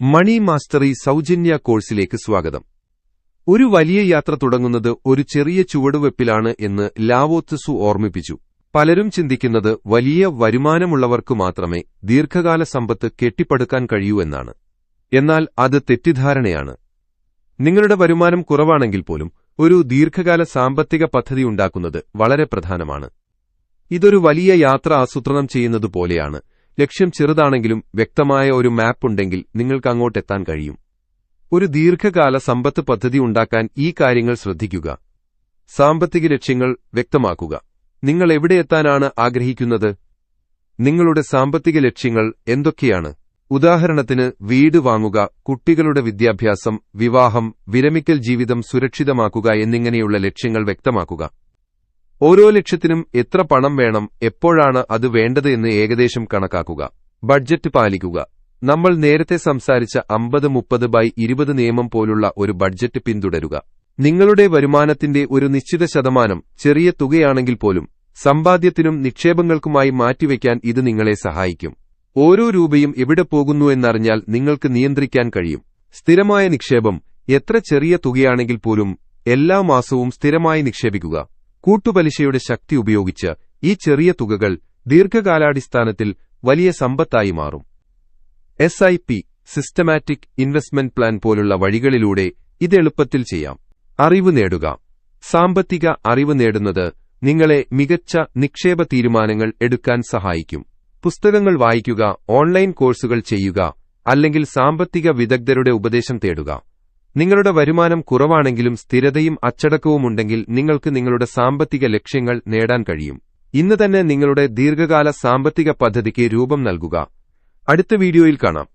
മണി mastery സൗജന്യ കോഴ്സിലേക്ക് സ്വാഗതം. ഒരു വലിയ യാത്ര തുടങ്ങുന്നത് ഒരു ചെറിയ ചുവടുവെപ്പിലാണ് എന്ന് ലാവോത്സു ഓർമ്മിപ്പിച്ചു. പലരും ചിന്തിക്കുന്നത് വലിയ വരുമാനമുള്ളവർക്കു മാത്രമേ ദീർഘകാല സമ്പത്ത് കെട്ടിപ്പടുക്കാൻ കഴിയൂ എന്നാണ്. എന്നാൽ അത് തെറ്റിദ്ധാരണയാണ്. നിങ്ങളുടെ വരുമാനം കുറവാണെങ്കിൽ പോലും ഒരു ദീർഘകാല സാമ്പത്തിക പദ്ധതി ഉണ്ടാക്കുന്നത് വളരെ പ്രധാനമാണ്. ഇതൊരു വലിയ യാത്ര ആസൂത്രണം ചെയ്യുന്നത് പോലെയാണ് ലക്ഷ്യം ചെറുതാണെങ്കിലും വ്യക്തമായ ഒരു മാപ്പ് ഉണ്ടെങ്കിൽ നിങ്ങൾക്ക് അങ്ങോട്ടെത്താൻ കഴിയും. ഒരു ദീർഘകാല സമ്പത്ത് പദ്ധതി ഉണ്ടാക്കാൻ ഈ കാര്യങ്ങൾ ശ്രദ്ധിക്കുക. സാമ്പത്തിക ലക്ഷ്യങ്ങൾ വ്യക്തമാക്കുക. നിങ്ങൾ എവിടെയെത്താനാണ് ആഗ്രഹിക്കുന്നത്? നിങ്ങളുടെ സാമ്പത്തിക ലക്ഷ്യങ്ങൾ എന്തൊക്കെയാണ്? ഉദാഹരണത്തിന് വീട് വാങ്ങുക കുട്ടികളുടെ വിദ്യാഭ്യാസം വിവാഹം വിരമിക്കൽ ജീവിതം സുരക്ഷിതമാക്കുക എന്നിങ്ങനെയുള്ള ലക്ഷ്യങ്ങൾ വ്യക്തമാക്കുക. ഓരോ ലക്ഷ്യത്തിനും എത്ര പണം വേണം എപ്പോഴാണ് അത് വേണ്ടത് എന്ന് ഏകദേശം കണക്കാക്കുക. ബഡ്ജറ്റ് പാലിക്കുക. നമ്മൾ നേരത്തെ സംസാരിച്ച അമ്പത് മുപ്പത് ബൈ ഇരുപത് നിയമം പോലുള്ള ഒരു ബഡ്ജറ്റ് പിന്തുടരുക. നിങ്ങളുടെ വരുമാനത്തിന്റെ ഒരു നിശ്ചിത ശതമാനം ചെറിയ തുകയാണെങ്കിൽ പോലും സമ്പാദ്യത്തിനും നിക്ഷേപങ്ങൾക്കുമായി മാറ്റിവെക്കാൻ ഇത് നിങ്ങളെ സഹായിക്കും. ഓരോ രൂപയും എവിടെ പോകുന്നു എന്നറിഞ്ഞാൽ നിങ്ങൾക്ക് നിയന്ത്രിക്കാൻ കഴിയും. സ്ഥിരമായ നിക്ഷേപം എത്ര ചെറിയ തുകയാണെങ്കിൽ പോലും എല്ലാ മാസവും സ്ഥിരമായി നിക്ഷേപിക്കുക. കൂട്ടുപലിശയുടെ ശക്തി ഉപയോഗിച്ച് ഈ ചെറിയ തുകകൾ ദീർഘകാലാടിസ്ഥാനത്തിൽ വലിയ സമ്പത്തായി മാറും. S I P systematic investment plan പോലുള്ള വഴികളിലൂടെ ഇത് എളുപ്പത്തിൽ ചെയ്യാം. അറിവ് നേടുക. സാമ്പത്തിക അറിവ് നേടുന്നത് നിങ്ങളെ മികച്ച നിക്ഷേപ തീരുമാനങ്ങൾ എടുക്കാൻ സഹായിക്കും. പുസ്തകങ്ങൾ വായിക്കുക ഓൺലൈൻ കോഴ്സുകൾ ചെയ്യുക അല്ലെങ്കിൽ സാമ്പത്തിക വിദഗ്ധരുടെ ഉപദേശം തേടുക. നിങ്ങളുടെ വരുമാനം കുറവാണെങ്കിലും സ്ഥിരതയും അച്ചടക്കവുമുണ്ടെങ്കിൽ നിങ്ങൾക്ക് നിങ്ങളുടെ സാമ്പത്തിക ലക്ഷ്യങ്ങൾ നേടാൻ കഴിയും. ഇന്ന് തന്നെ നിങ്ങളുടെ ദീർഘകാല സാമ്പത്തിക പദ്ധതിക്ക് രൂപം നൽകുക. അടുത്ത വീഡിയോയിൽ കാണാം.